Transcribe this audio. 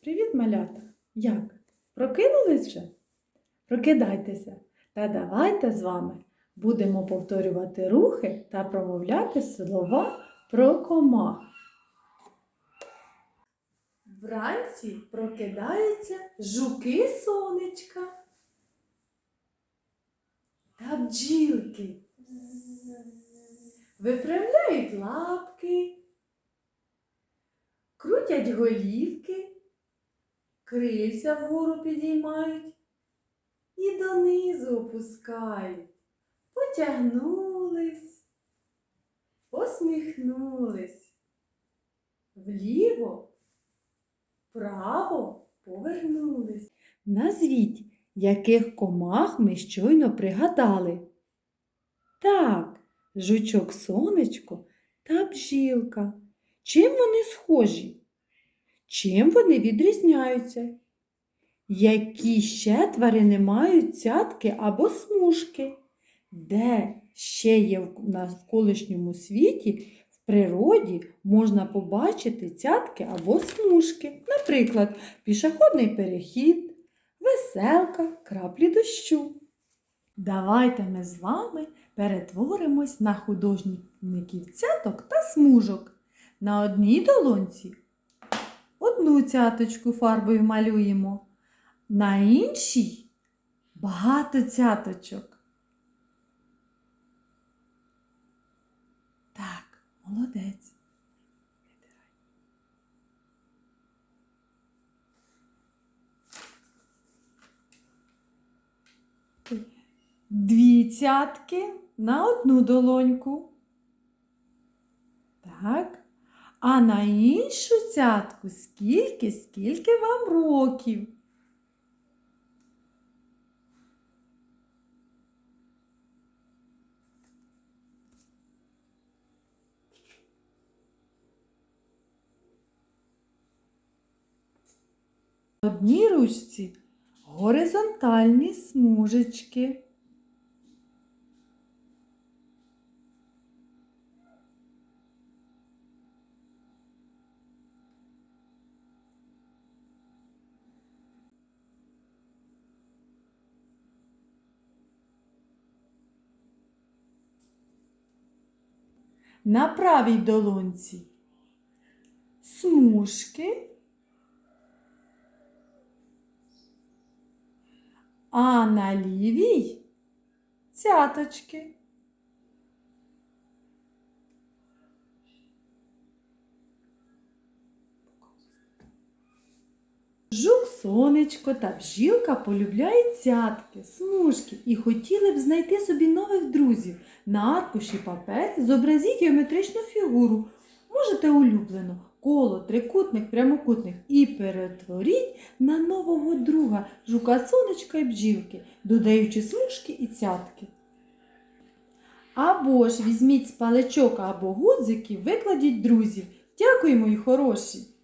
Привіт, малята! Як? Прокинулись вже? Прокидайтеся та давайте з вами будемо повторювати рухи та промовляти слова про комах. Вранці прокидаються жуки сонечка та бджілки. Виправляють лапки, крутять голівки, крильця вгору підіймають і донизу опускають. Потягнулись, посміхнулись. Вліво, вправо повернулись. Назвіть, яких комах ми щойно пригадали. Так, жучок сонечко та бжілка. Чим вони схожі? Чим вони відрізняються? Які ще тварини мають цятки або смужки? Де ще є в навколишньому світі, в природі можна побачити цятки або смужки? Наприклад, пішохідний перехід, веселка, краплі дощу. Давайте ми з вами перетворимось на художників цяток та смужок. На одній долонці одну цяточку фарбою малюємо, на іншій багато цяточок. Так, молодець. Дві цятки на одну долоньку. Так. А на іншу цятку скільки, скільки вам років? Одній ручці горизонтальні смужечки. На правій долонці смужки, а на лівій цяточки. Сонечко та бжілка полюбляють цятки, смужки і хотіли б знайти собі нових друзів. На аркуші папері зобразіть геометричну фігуру. Можете улюблену коло, трикутник, прямокутник і перетворіть на нового друга жука сонечка і бджілки, додаючи смужки і цятки. Або ж візьміть з паличок або гудзиків, викладіть друзів. Дякую, мої хороші!